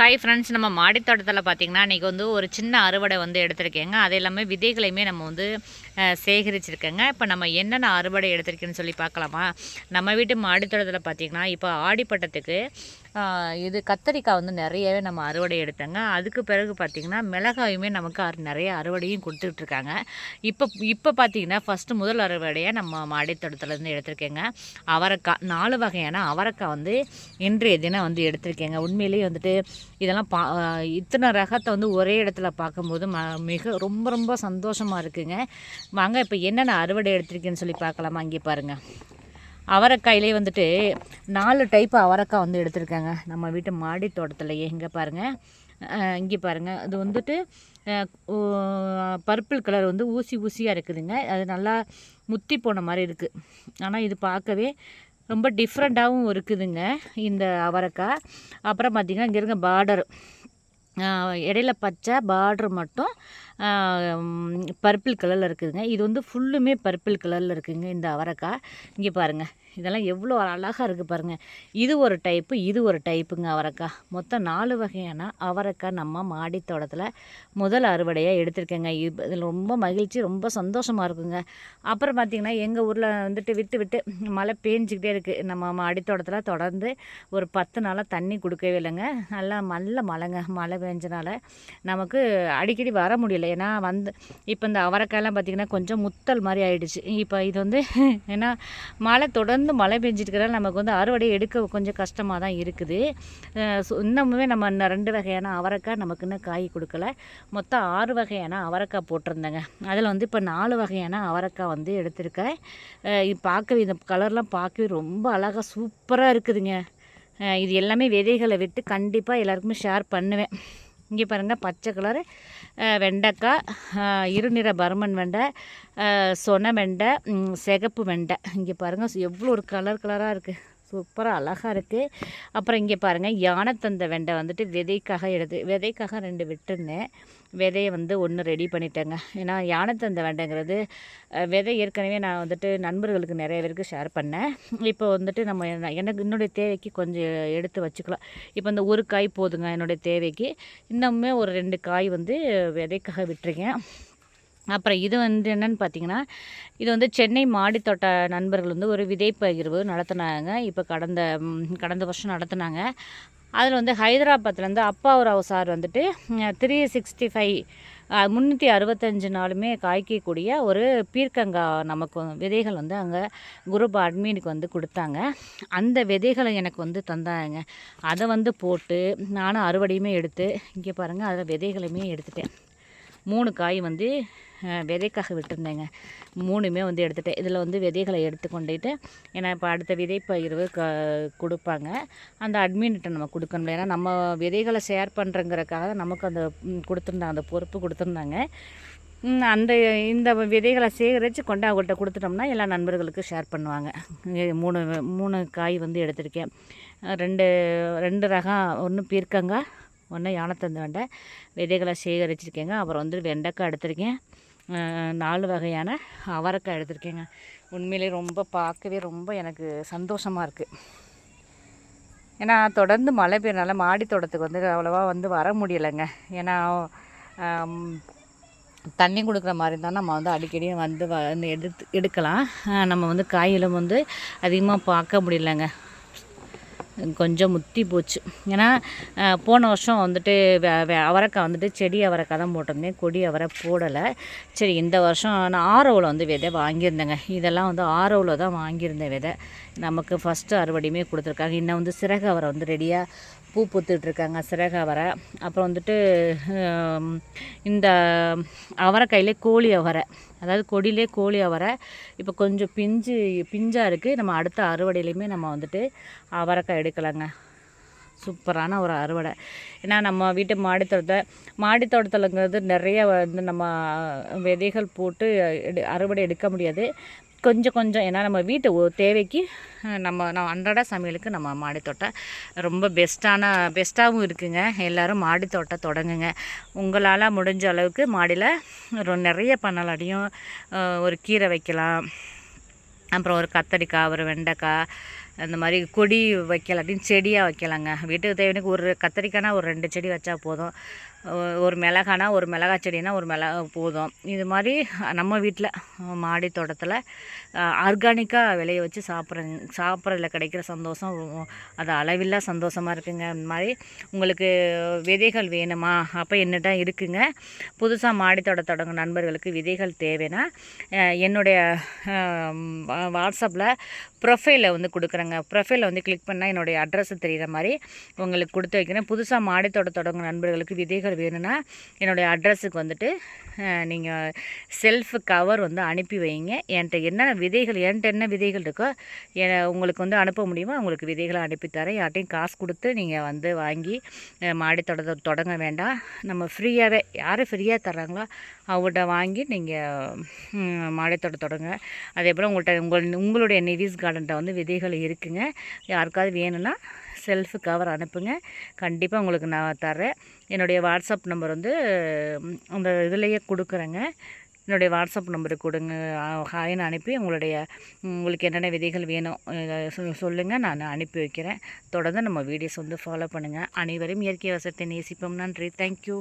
Hi friends நம்ம மாடி தோட்டத்தில் பார்த்தீங்கன்னா இன்றைக்கி வந்து ஒரு சின்ன அறுவடை வந்து எடுத்திருக்கேங்க. அது எல்லாமே விதைகளையுமே நம்ம வந்து சேகரிச்சிருக்கேங்க. இப்போ நம்ம என்னென்ன அறுவடை எடுத்திருக்கேன்னு சொல்லி பார்க்கலாமா நம்ம வீட்டு மாடி தோட்டத்தில் பார்த்தீங்கன்னா இப்போ ஆடிப்பட்டத்துக்கு இது கத்தரிக்காய் வந்து நிறையவே நம்ம அறுவடை எடுத்தோங்க. அதுக்கு பிறகு பார்த்திங்கன்னா மிளகாயுமே நமக்கு அறு- நிறைய அறுவடையும் கொடுத்துட்ருக்காங்க. இப்போ இப்போ பார்த்தீங்கன்னா ஃபஸ்ட்டு முதல் அறுவடையை நம்ம மாடித்தோட்டத்துலேருந்து எடுத்திருக்கேங்க. அவரைக்காய் நாலு வகையான அவரைக்காய் வந்து இன்றைய தினம் வந்து எடுத்திருக்கேங்க. உண்மையிலேயே வந்துட்டு இதெல்லாம் பா இத்தனை ரகத்தை வந்து ஒரே இடத்துல பார்க்கும்போது ம மிக ரொம்ப ரொம்ப சந்தோஷமாக இருக்குங்க. வாங்க இப்போ என்னென்ன அறுவடை எடுத்திருக்கேன்னு சொல்லி பார்க்கலாமா? இங்கே பாருங்கள் அவரைக்காயிலே வந்துட்டு நாலு டைப் அவரைக்காய் வந்து எடுத்திருக்காங்க. நம்ம வீட்டு மாடி தோட்டத்துலையே. இங்கே பாருங்கள் இங்கே பாருங்கள் அது வந்துட்டு பர்பிள் கலர் வந்து ஊசி ஊசியாக இருக்குதுங்க. அது நல்லா முத்தி போன மாதிரி இருக்குது ஆனால் இது பார்க்கவே ரொம்ப டிஃப்ரெண்ட்டாகவும் இருக்குதுங்க இந்த அவரைக்காய். அப்புறம் பார்த்திங்கன்னா இங்கே இருக்க பார்டர் இடையில பச்சை பார்டர் மட்டும் பர்பிள் கலரில் இருக்குதுங்க. இது வந்து ஃபுல்லுமே பர்பிள் கலரில் இருக்குதுங்க இந்த அவரைக்காய். இங்கே பாருங்கள் இதெல்லாம் எவ்வளோ அழகாக இருக்குது பாருங்கள் இது ஒரு டைப்பு இது ஒரு டைப்புங்க அவரைக்காய் மொத்தம் நாலு வகையான அவரைக்காய் நம்ம மாடி தோட்டத்தில் முதல் அறுவடையாக எடுத்திருக்கேங்க. இதில் ரொம்ப மகிழ்ச்சி ரொம்ப சந்தோஷமாக இருக்குங்க. அப்புறம் பார்த்திங்கன்னா எங்கள் ஊரில் வந்துட்டு விட்டு விட்டு மழை பேஞ்சிக்கிட்டே இருக்குது நம்ம மாடி தோட்டத்தில் தொடர்ந்து ஒரு பத்து நாளாக தண்ணி கொடுக்கவே இல்லைங்க. நல்லா நல்ல மழைங்க. மழை பெஞ்சனால நமக்கு அடிக்கடி வர முடியல. ஏன்னா வந்து இப்போ இந்த அவரைக்காயெல்லாம் பார்த்திங்கன்னா கொஞ்சம் முத்தல் மாதிரி ஆகிடுச்சு இப்போ இது வந்து ஏன்னா மழை தொடர்ந்து மழை பெஞ்சிட்டுக்கிறதால நமக்கு வந்து அறுவடை எடுக்க கொஞ்சம் கஷ்டமாக தான் இருக்குது இன்னமுமே நம்ம இன்னும் ரெண்டு வகையான அவரைக்காய் நமக்கு இன்னும் காய் கொடுக்கல. மொத்தம் ஆறு வகையான அவரைக்காய் போட்டிருந்தேங்க. அதில் வந்து இப்போ நாலு வகையான அவரைக்காய் வந்து எடுத்திருக்கேன். பார்க்கவே இந்த கலர்லாம் பார்க்கவே ரொம்ப அழகாக சூப்பராக இருக்குதுங்க. இது எல்லாமே விதைகளை விட்டு கண்டிப்பாக எல்லாருக்குமே ஷேர் பண்ணுவேன். இங்கே பாருங்கள் பச்சை கலரு வெண்டைக்காய் இருநிற பர்மன் வெண்டை சொன வெண்டை சிகப்பு வெண்டை. இங்கே பாருங்கள் எவ்வளோ ஒரு கலர் கலராக இருக்குது சூப்பராக அழகாக இருக்குது அப்புறம் இங்கே பாருங்கள் யானைத்தந்த வெண்டை வந்துட்டு விதைக்காக எடுத்து விதைக்காக ரெண்டு விட்டுருந்தேன். விதையை வந்து ஒன்று ரெடி பண்ணிட்டேங்க. ஏன்னா யானைத்தந்த வெண்டைங்கிறது விதை ஏற்கனவே நான் வந்துட்டு நண்பர்களுக்கு நிறைய பேருக்கு ஷேர் பண்ணேன். இப்போ வந்துட்டு நம்ம எனக்கு என்னுடைய தேவைக்கு கொஞ்சம் எடுத்து வச்சுக்கலாம். இப்போ இந்த ஒரு காய் போதுங்க என்னுடைய தேவைக்கு. இன்னுமே ஒரு ரெண்டு காய் வந்து விதைக்காக விட்டுருக்கேன். அப்புறம் இது வந்து என்னன்னு பார்த்தீங்கன்னா இது வந்து சென்னை மாடித்தோட்ட நண்பர்கள் வந்து ஒரு விதை பகிர்வு நடத்தினாங்க. இப்போ கடந்த கடந்த வருஷம் நடத்துனாங்க. அதில் வந்து ஹைதராபாத்லேருந்து அப்பாவுராவ் சார் வந்துட்டு த்ரீ சிக்ஸ்டி ஃபைவ் முந்நூற்றி அறுபத்தஞ்சு நாளுமே காய்க்கக்கூடிய ஒரு பீர்க்கங்காய் நமக்கு விதைகள் வந்து அங்கே குரூப் அட்மினுக்கு வந்து கொடுத்தாங்க. அந்த விதைகளை எனக்கு வந்து தந்தாங்க. அதை வந்து போட்டு நானும் அறுவடையுமே எடுத்து இங்கே பாருங்கள் அதில் விதைகளையுமே எடுத்துட்டேன். மூணு காய் வந்து விதைக்காக விட்டுருந்தேங்க. மூணுமே வந்து எடுத்துகிட்டேன் இதில் வந்து விதைகளை எடுத்துக்கொண்டுட்டு ஏன்னா இப்போ அடுத்த விதை க கொடுப்பாங்க. அந்த அட்மின்கிட்ட நம்ம கொடுக்கணும் ஏன்னா நம்ம விதைகளை ஷேர் பண்ணுறங்கிறக்காக நமக்கு அந்த கொடுத்துருந்தாங்க அந்த பொறுப்பு கொடுத்துருந்தாங்க. அந்த இந்த விதைகளை சேகரித்து கொண்டு அவங்கள்ட்ட கொடுத்துட்டோம்னா எல்லா நண்பர்களுக்கும் ஷேர் பண்ணுவாங்க. மூணு மூணு காய் வந்து எடுத்திருக்கேன். ரெண்டு ரெண்டு ரகம் ஒன்று பீர்க்கங்காய் ஒன்று யானத்தந்த வெண்டை. விதைகளை சேகரிச்சிருக்கேங்க. அப்புறம் வந்து வெண்டைக்காய் எடுத்திருக்கேன். நாலு வகையான அவரைக்காய் எடுத்திருக்கேங்க. உண்மையிலே ரொம்ப பார்க்கவே ரொம்ப எனக்கு சந்தோஷமாக இருக்குது ஏன்னா தொடர்ந்து மழை பெய்யறனால மாடி தோட்டத்துக்கு வந்து அவ்வளோவா வந்து வர முடியலைங்க. ஏன்னா தண்ணி கொடுக்குற மாதிரி தான் நம்ம வந்து அடிக்கடி வந்து வந்து எடுத்து எடுக்கலாம். நம்ம வந்து காயிலும் வந்து அதிகமாக பார்க்க முடியலங்க. கொஞ்சம் முத்தி போச்சு. ஏன்னா போன வருஷம் வந்துட்டு அவரைக்காய் வந்துட்டு செடி அவரைக்காய் தான் போட்டிருந்தேன். கொடி அவரை போடலை. சரி இந்த வருஷம் நான் ஆரோவில் வந்து விதை வாங்கியிருந்தேங்க. இதெல்லாம் வந்து ஆரோவில் தான் வாங்கியிருந்தேன் விதை. நமக்கு ஃபஸ்ட்டு அறுவடையுமே கொடுத்துருக்காங்க. இன்னும் வந்து சிறகு அவரை வந்து ரெடியாக பூ பூத்துட்ருக்காங்க சிறகு அவரை. அப்புறம் வந்துட்டு இந்த அவரைக்காயிலே கோழி அவரை. அதாவது கொடியிலே கோழி அவரை. இப்போ கொஞ்சம் பிஞ்சு பிஞ்சாக இருக்குது நம்ம அடுத்த அறுவடையிலையுமே நம்ம வந்துட்டு அவரைக்காய் எடுக்கலாங்க. சூப்பரான ஒரு அறுவடை. ஏன்னா நம்ம வீட்டு மாடித்தோட்டத்தை மாடித்தோட்டத்தில்ங்கிறது நிறைய வந்து நம்ம விதைகள் போட்டு எடு அறுவடை எடுக்க முடியாது. கொஞ்சம் கொஞ்சம் ஏன்னா நம்ம வீட்டு தேவைக்கு நம்ம நான் அன்றாட சமையலுக்கு நம்ம மாடித்தோட்டம் ரொம்ப பெஸ்ட்டான பெஸ்ட்டாகவும் இருக்குங்க. எல்லோரும் மாடித்தோட்டம் தொடங்குங்க. உங்களால் முடிஞ்ச அளவுக்கு மாடியில் நிறைய பண்ணலாடியும் ஒரு கீரை வைக்கலாம். அப்புறம் ஒரு கத்தரிக்காய் ஒரு வெண்டைக்காய் அந்த மாதிரி கொடி வைக்கலாட்டின் செடியாக வைக்கலாங்க. வீட்டுக்கு தேவையான ஒரு கத்திரிக்காய்னா ஒரு ரெண்டு செடி வச்சா போதும். ஒரு மிளகானா ஒரு மிளகா செடினா ஒரு மிளகா போதும். இது மாதிரி நம்ம வீட்டில் மாடி தோட்டத்தில் ஆர்கானிக்காக விளைய வச்சு சாப்பிட்றங்க சாப்பிட்றதுல கிடைக்கிற சந்தோஷம் அது அளவில்லா சந்தோஷமாக இருக்குங்க. இந்த மாதிரி உங்களுக்கு விதைகள் வேணுமா? அப்போ என்னட்ட இருக்குங்க. புதுசாக மாடி தோட்ட தொடங்க நண்பர்களுக்கு விதைகள் தேவைன்னா என்னுடைய வாட்ஸ்அப்பில் ப்ரொஃபைலில் வந்து கொடுக்குறேங்க. ப்ரொஃபைலில் வந்து கிளிக் பண்ணால் என்னுடைய அட்ரஸ் தெரிகிற மாதிரி உங்களுக்கு கொடுத்து வைக்கிறேன். புதுசாக மாடித்தோட்ட தோட்ட தொடங்க நண்பர்களுக்கு விதைகள் வேணும்னா என்னுடைய அட்ரஸுக்கு வந்துட்டு நீங்கள் செல்ஃப் கவர் வந்து அனுப்பி வைங்க. என்கிட்ட என்னென்ன விதைகள் என்கிட்ட என்ன விதைகள் இருக்கோ எ- உங்களுக்கு வந்து அனுப்ப முடியுமோ உங்களுக்கு விதைகளை அனுப்பித்தரேன் யார்ட்டையும் காசு கொடுத்து நீங்கள் வந்து வாங்கி அஹ், மாடி தோட்டத்தை தொடங்க வேண்டாம். நம்ம ஃப்ரீயாகவே யார் ஃப்ரீயாக தர்றாங்களோ அவங்கள்ட்ட வாங்கி நீங்கள் மாடித்தோட்ட தொடங்க அதே போல் உங்கள்கிட்ட உங்கள் உங்களுடைய நிவிஸ் கார்டன்ட்ட வந்து விதைகள் இருக்குங்க. யாருக்காவது வேணும்னா செல்ஃப் கவர் அனுப்புங்க. கண்டிப்பாக உங்களுக்கு நான் தரேன் என்னுடைய வாட்ஸ்அப் நம்பர் வந்து அந்த இதுலேயே கொடுக்குறேங்க. என்னுடைய வாட்ஸ்அப் நம்பருக்கு கொடுங்க. ஹாயின்னு அனுப்பி உங்களுடைய உங்களுக்கு என்னென்ன விதைகள் வேணும் சொல்லுங்கள் நான் அனுப்பி வைக்கிறேன். தொடர்ந்து நம்ம வீடியோஸ் வந்து ஃபாலோ பண்ணுங்கள் அனைவரும் இயற்கை வசத்தை நேசிப்போம். நன்றி. தேங்க்யூ